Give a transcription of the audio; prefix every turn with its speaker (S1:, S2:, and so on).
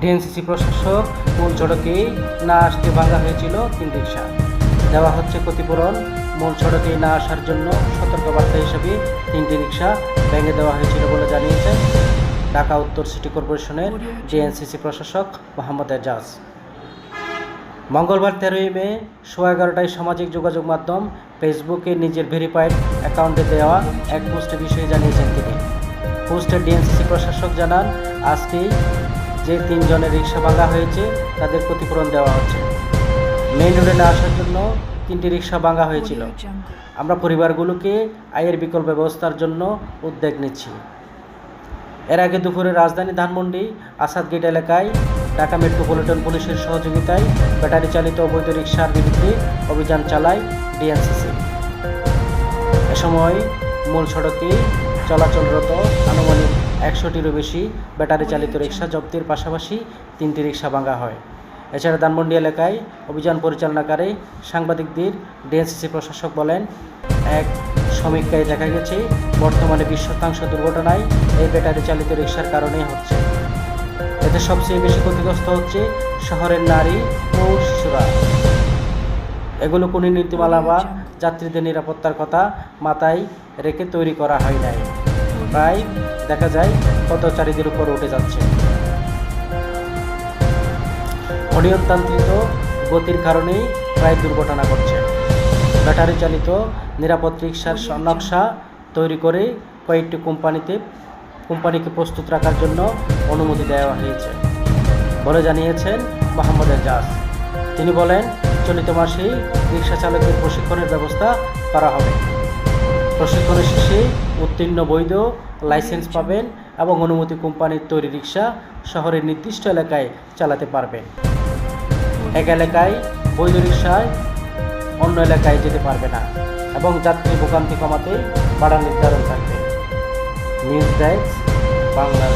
S1: DNCC প্রশাসক মূল সড়কে না আসতে ভাঙা হয়েছিল তিন রিক্সা দেওয়া হচ্ছে ক্ষতিপূরণ। মূল সড়কে না আসার জন্য সতর্কবার্তা হিসেবে তিনটি রিক্সা ভেঙে দেওয়া হয়েছিল বলে জানিয়েছেন ঢাকা উত্তর সিটি কর্পোরেশনের ডিএনসিসি প্রশাসক মোহাম্মদ এজাজ। মঙ্গলবার তেরোই মে সোয়া এগারোটায় সামাজিক যোগাযোগ মাধ্যম ফেসবুকে নিজের ভেরিফাইড অ্যাকাউন্টে দেওয়া এক পোস্টে বিষয়ে জানিয়েছেন তিনি। পোস্টে ডিএনসিসি প্রশাসক জানান, আজকেই যে তিনজনের রিক্সা ভাঙা হয়েছে, তাদের ক্ষতিপূরণ দেওয়া হচ্ছে। মেইন রোডে না আসার জন্য তিনটি রিক্সা ভাঙা হয়েছিল। আমরা পরিবারগুলোকে আয়ের বিকল্প ব্যবস্থার জন্য উদ্যোগ নিচ্ছি। এর আগে দুপুরে রাজধানী ধানমন্ডি, আসাদ গেট এলাকায় ঢাকা মেট্রোপলিটন পুলিশের সহযোগিতায় ব্যাটারি চালিত অবৈধ রিক্সার বিরুদ্ধে অভিযান চালায় ডিএনসিসি। এ সময় মূল সড়কে চলাচলরত আনুমানিক একশোটিরও বেশি ব্যাটারি চালিত রিক্সা জব্দের পাশাপাশি তিনটি রিক্সা ভাঙা হয়। এছাড়া ধানমন্ডি এলাকায় অভিযান পরিচালনাকারী সাংবাদিকদের ডিএনসিসি প্রশাসক বলেন, এক সমীক্ষায় দেখা গেছে, বর্তমানে বিশ শতাংশ দুর্ঘটনায় এই ব্যাটারি চালিত রিক্সার কারণেই হচ্ছে। এতে সবচেয়ে বেশি ক্ষতিগ্রস্ত হচ্ছে শহরের নারী ও শিশুরা। এগুলো কোনো নীতিমালা বা যাত্রীদের নিরাপত্তার কথা মাথায় রেখে তৈরি করা হয় নাই। প্রায় দেখা যায় পথচারীদের উপর উঠে যাচ্ছে। অনিয়ন্ত্রিত গতির কারণেই প্রায় দুর্ঘটনা ঘটছে। ব্যাটারি চালিত নিরাপদ রিক্সার নকশা তৈরি করে কয়েকটি কোম্পানিতে কোম্পানিকে প্রস্তুত রাখার জন্য অনুমতি দেওয়া হয়েছে। বলে জানিয়েছেন মোহাম্মদ এজাজ। তিনি বলেন, চলিত মাসেই রিক্সা চালকের প্রশিক্ষণের ব্যবস্থা করা হবে। প্রশিক্ষণ শেষে উত্তীর্ণ বৈধ লাইসেন্স পাবেন এবং অনুমতি কোম্পানির তৈরি রিক্সা শহরের নির্দিষ্ট এলাকায় চালাতে পারবেন। এক এলাকায় বৈধ রিক্সায় অন্য এলাকায় যেতে পারবে না এবং যাত্রী ভোগান্তি কমাতে বাড়া নির্ধারণ থাকবে। News desk Bangla